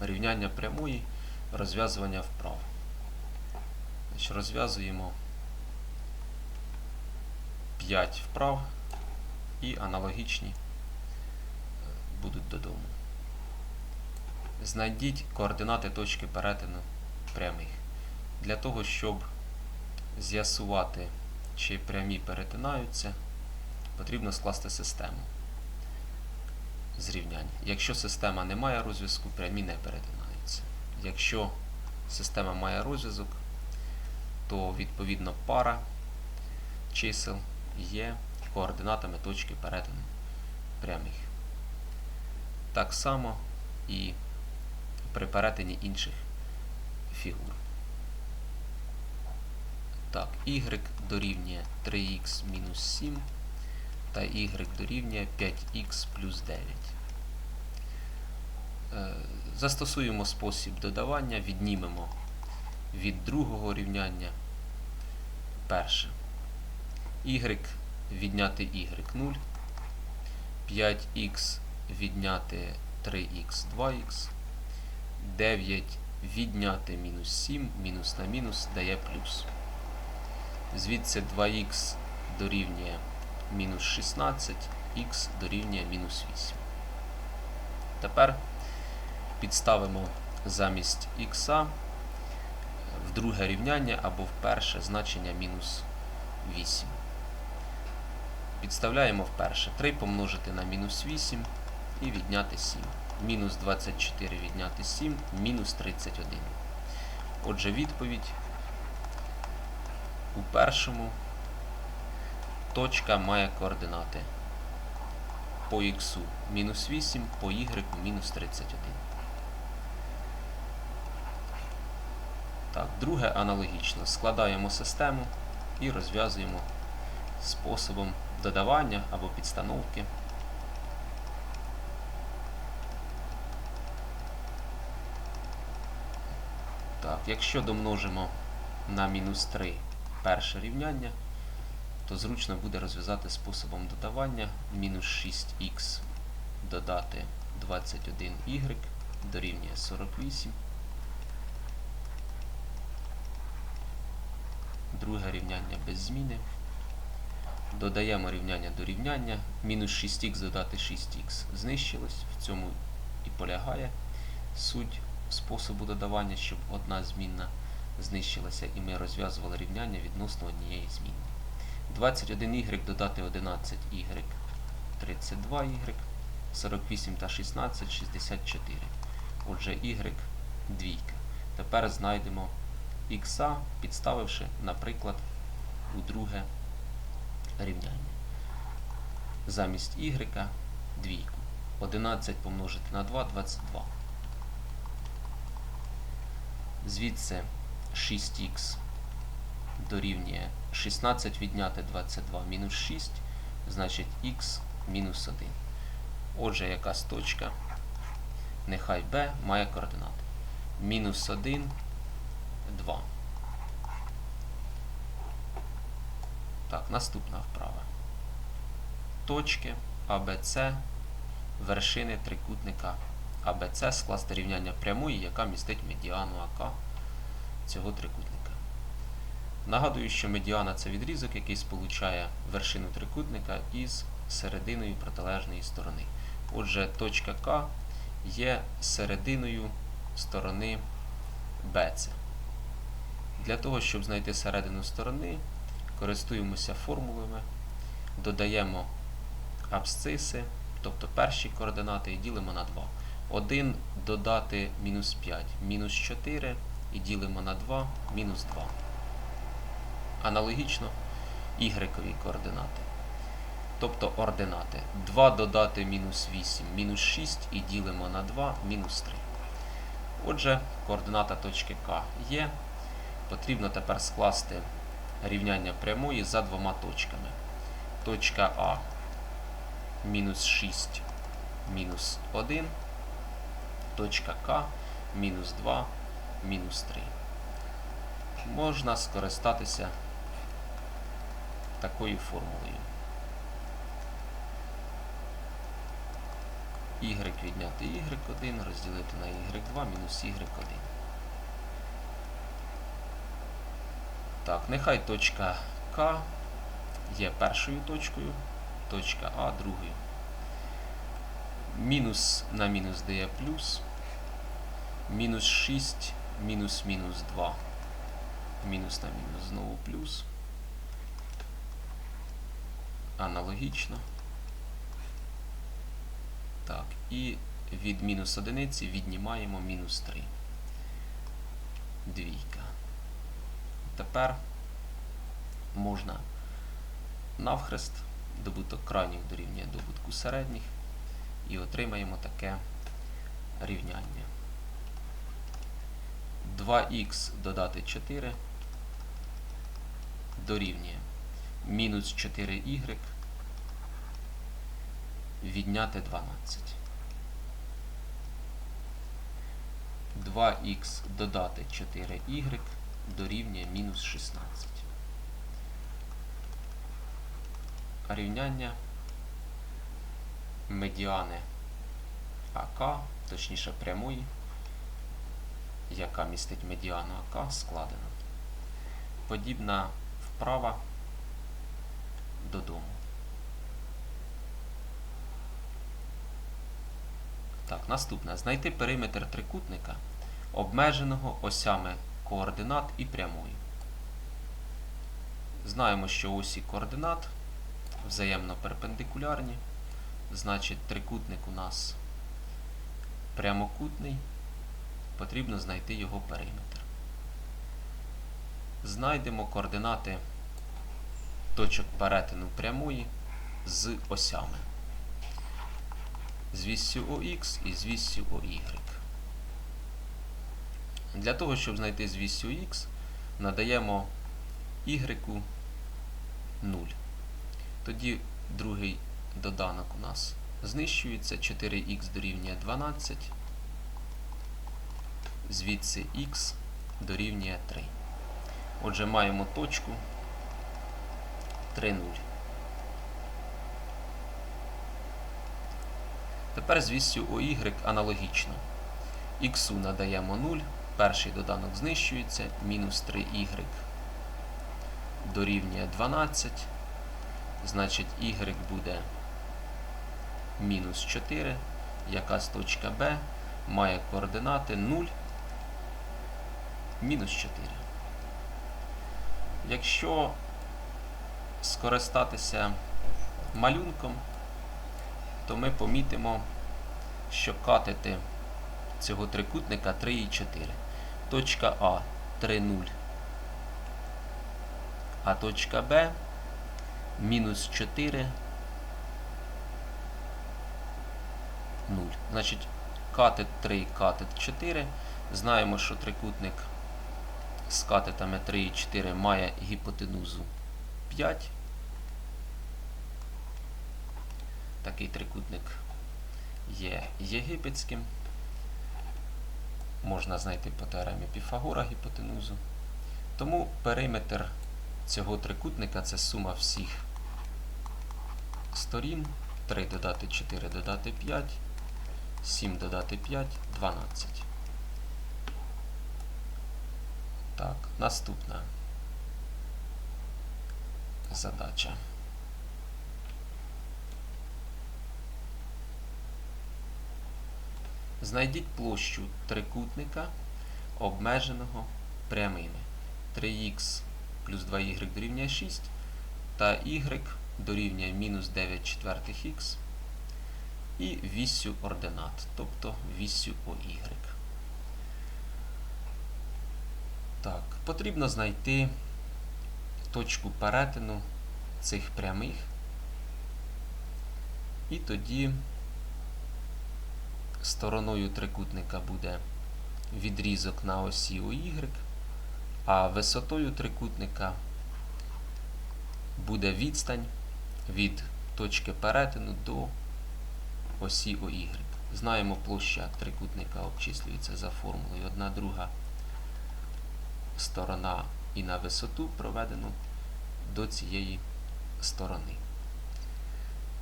рівняння прямої, розв'язування вправ. Значить, розв'язуємо 5 вправ і аналогічні е, будуть додому. Знайдіть координати точки перетину прямих. Для того, щоб з'ясувати, чи прямі перетинаються, потрібно скласти систему зрівнянь. Якщо система не має розв'язку, прямі не перетинаються. Якщо система має розв'язок, то відповідно пара чисел є координатами точки перетину прямих. Так само і при перетині інших фігур. Так, y дорівнює 3х мінус 7 та y дорівнює 5х плюс 9. Е, Застосуємо спосіб додавання, віднімемо від другого рівняння перше. y відняти y 0, 5х відняти 3х 2х, 9 відняти мінус 7, мінус на мінус дає плюс. Звідси 2х дорівнює мінус 16, х дорівнює мінус 8. Тепер підставимо замість х в друге рівняння або в перше значення мінус 8. Підставляємо в перше 3 помножити на мінус 8 і відняти 7. Мінус 24 відняти 7, мінус 31. Отже, відповідь у першому точка має координати по х мінус 8, по y мінус 31. Так, друге аналогічно. Складаємо систему і розв'язуємо способом додавання або підстановки. Так, якщо домножимо на мінус 3 перше рівняння, то зручно буде розв'язати способом додавання мінус 6х додати 21y дорівнює 48. Друге рівняння без зміни. Додаємо рівняння до рівняння. Мінус 6х додати 6х знищилось. В цьому і полягає суть способу додавання, щоб одна змінна знищилася, і ми розв'язували рівняння відносно однієї змінної. 21y додати 11y 32y, 48 та 16 64. Отже, y двійка. Тепер знайдемо х, підставивши, наприклад, у друге рівняння. Замість y двійку. 11 помножити на 2 22. Звідси 6х дорівнює 16 відняти 22 мінус 6, значить х мінус 1. Отже, якась точка, нехай b має координати. Мінус 1, 2. Так, наступна вправа. Точки ABC, вершини трикутника ABC скласти рівняння прямої, яка містить медіану АК цього трикутника. Нагадую, що медіана це відрізок, який сполучає вершину трикутника із серединою протилежної сторони. Отже, точка К є серединою сторони BC. Для того, щоб знайти середину сторони, користуємося формулами, додаємо абсциси, тобто перші координати, і ділимо на 2. 1 додати мінус 5, мінус 4 і ділимо на 2, мінус 2. Аналогічно y координати. Тобто ординати. 2 додати мінус 8, мінус 6 і ділимо на 2, мінус 3. Отже, координата точки К є. Потрібно тепер скласти рівняння прямої за двома точками. Точка А мінус 6, мінус 1. Точка К мінус 2, мінус 3. Можна скористатися такою формулою. y відняти y1 розділити на y2 мінус y1. Так, нехай точка К є першою точкою, точка А другою. Мінус на мінус дає плюс. Мінус 6, мінус мінус 2. Мінус на мінус знову плюс. Аналогічно. Так, і від мінус одиниці віднімаємо мінус 3. Двійка. Тепер можна навхрест добуток крайніх дорівнює добутку середніх і отримаємо таке рівняння. 2х додати 4 дорівнює мінус 4y відняти 12. 2х додати 4y дорівнює мінус 16. Рівняння медіани АК, точніше прямої, яка містить медіану АК, складено. Подібна вправа додому. Так, наступне. Знайти периметр трикутника, обмеженого осями координат і прямою. Знаємо, що осі координат взаємно перпендикулярні. Значить, трикутник у нас прямокутний. Потрібно знайти його периметр. Знайдемо координати точок перетину прямої з осями. З ОХ і з віссю ОY. Для того, щоб знайти з віссю Х, надаємо Y 0. Тоді другий доданок у нас знищується. 4х дорівнює 12. Звідси х дорівнює 3. Отже, маємо точку 3, 0. Тепер з вістю OY аналогічно. Х надаємо 0, перший доданок знищується, мінус 3y дорівнює 12. Значить, y буде мінус 4. Якась точка B має координати 0, мінус 4. Якщо скористатися малюнком, то ми помітимо, що катети цього трикутника 3 і 4. Точка А 3, 0. А точка Б мінус 4, 0. Значить, катет 3, катет 4. Знаємо, що трикутник з катетами 3 і 4 має гіпотенузу 5. Такий трикутник є єгипетським. Можна знайти по теоремі Піфагора гіпотенузу. Тому периметр цього трикутника це сума всіх сторін. 3 додати 4 додати 5, 7 додати 5, 12. Так, наступна задача. Знайдіть площу трикутника, обмеженого прямими. 3х плюс 2y дорівнює 6 та y дорівнює мінус 9 четвертих х і віссю ординат, тобто віссю OY. Так, потрібно знайти точку перетину цих прямих. І тоді стороною трикутника буде відрізок на осі OY, а висотою трикутника буде відстань від точки перетину до осі OY. Знаємо, площа трикутника обчислюється за формулою 1 друга сторона і на висоту проведено до цієї сторони.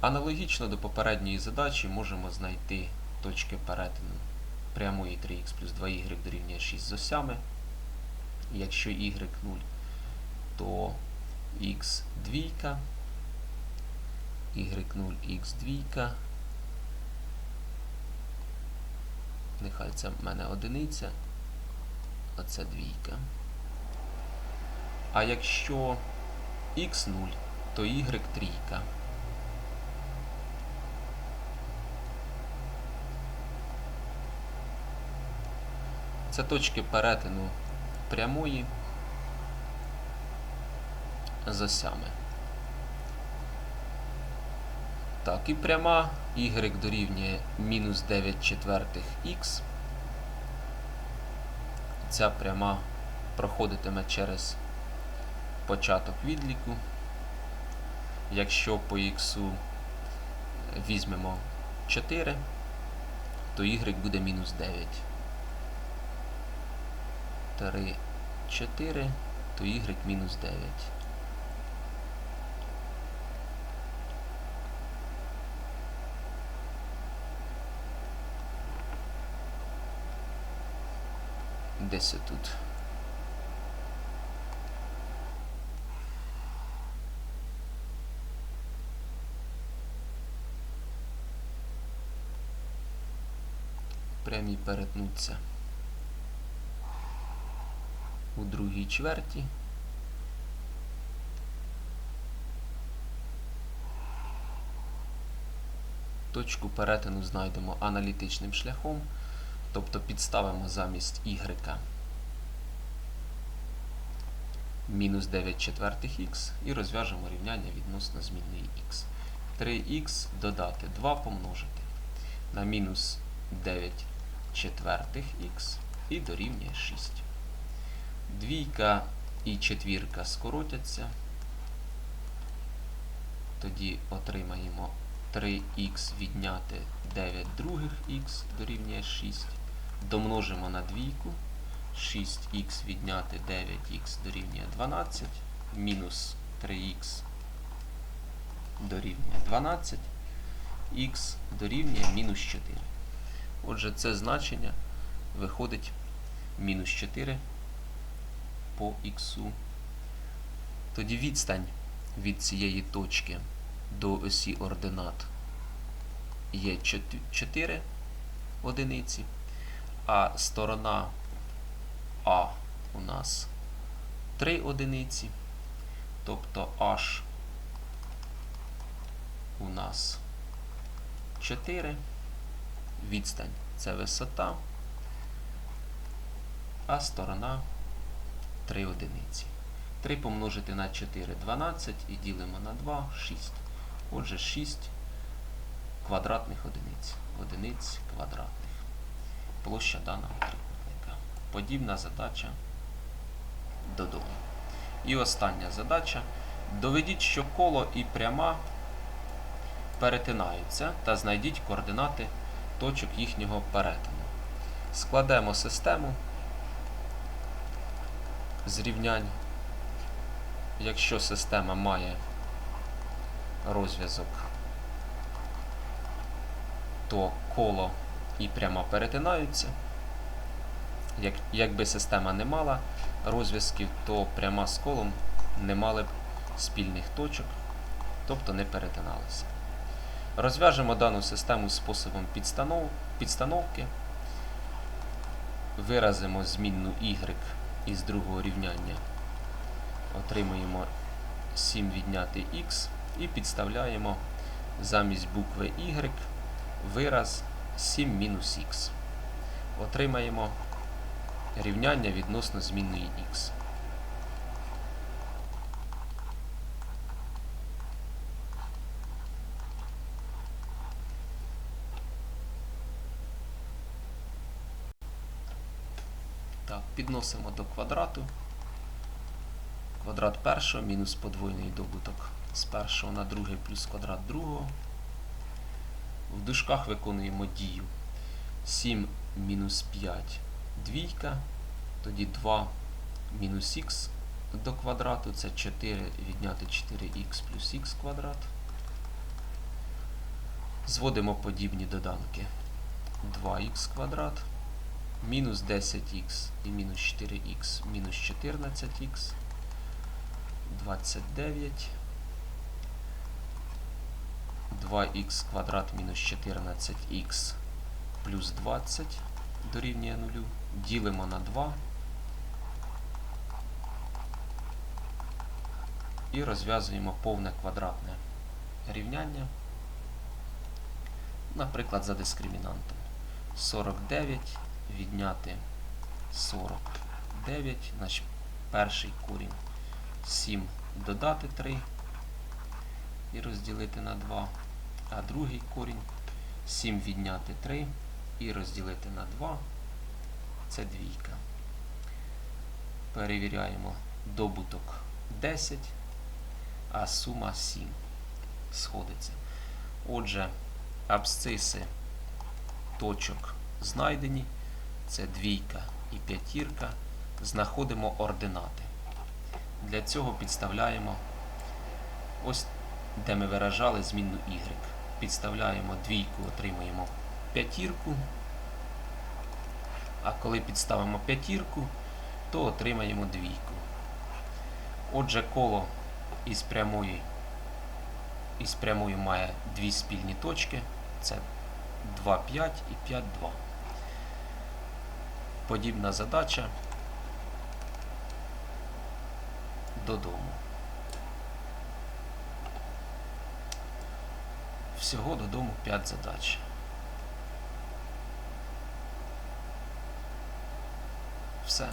Аналогічно до попередньої задачі можемо знайти точки перетину прямої 3х плюс 2y дорівнює 6 з осями. Якщо y 0, то x двійка, y0, x двійка. Нехай це в мене одиниця, оце двійка. А якщо x0, то y трійка. Це точки перетину прямої з осями. Так, і пряма y дорівнює мінус 9 четвертих х. Ця пряма проходитиме через початок відліку. Якщо по х візьмемо 4, то y буде мінус 9. 3, 4, то y мінус 9. Десь тут. Прямі перетнуться у другій чверті. Точку перетину знайдемо аналітичним шляхом, тобто підставимо замість y мінус 9 четвертих х і розв'яжемо рівняння відносно змінної х. 3х додати 2 помножити на мінус 9 четвертих х і дорівнює 6. Двійка і четвірка скоротяться. Тоді отримаємо 3х відняти 9 других х дорівнює 6. Домножимо на двійку. 6х відняти 9х дорівнює 12. Мінус 3х дорівнює 12. х дорівнює мінус 4. Отже, це значення виходить мінус 4 по х. Тоді відстань від цієї точки до осі ординат є 4 одиниці, а сторона А у нас 3 одиниці, тобто H у нас 4, відстань це висота, а сторона 3 одиниці. 3 помножити на 4 12 і ділимо на 2 6. Отже, 6 квадратних одиниць. Одиниць квадратних. Площа даного трикутника. Подібна задача додому. І остання задача. Доведіть, що коло і пряма перетинаються та знайдіть координати точок їхнього перетину. Складемо систему зрівнянь. Якщо система має розв'язок, то коло і пряма перетинаються. Як, Якби система не мала розв'язків, то пряма з колом не мали б спільних точок, тобто не перетиналися. Розв'яжемо дану систему способом підстанов, підстановки, виразимо змінну y із другого рівняння отримуємо 7 відняти х і підставляємо замість букви y вираз 7 мінус х. Отримаємо рівняння відносно змінної х. Так, підносимо до квадрату. Квадрат першого мінус подвоєний добуток з першого на другий плюс квадрат другого. В дужках виконуємо дію 7 мінус 5 двійка, тоді 2 мінус х до квадрату, це 4 відняти 4х плюс х квадрат. Зводимо подібні доданки. 2х квадрат, мінус 10х і мінус 4х, мінус 14х, 29, 2х квадрат мінус 14х плюс 20 дорівнює 0. Ділимо на 2 і розв'язуємо повне квадратне рівняння. Наприклад, за дискримінантом. 49 відняти 49, значить перший корінь 7 додати 3 і розділити на 2, а другий корінь 7 відняти 3 і розділити на 2. Це двійка. Перевіряємо добуток 10, а сума 7 сходиться. Отже, абсциси точок знайдені. Це двійка і п'ятірка. Знаходимо ординати. Для цього підставляємо ось де ми виражали змінну y. Підставляємо двійку, отримуємо п'ятірку. А коли підставимо п'ятірку, то отримаємо двійку. Отже, коло із прямої, із прямою має дві спільні точки. Це 2,5 і 5,2. Подібна задача додому. Всього додому 5 задач. Все.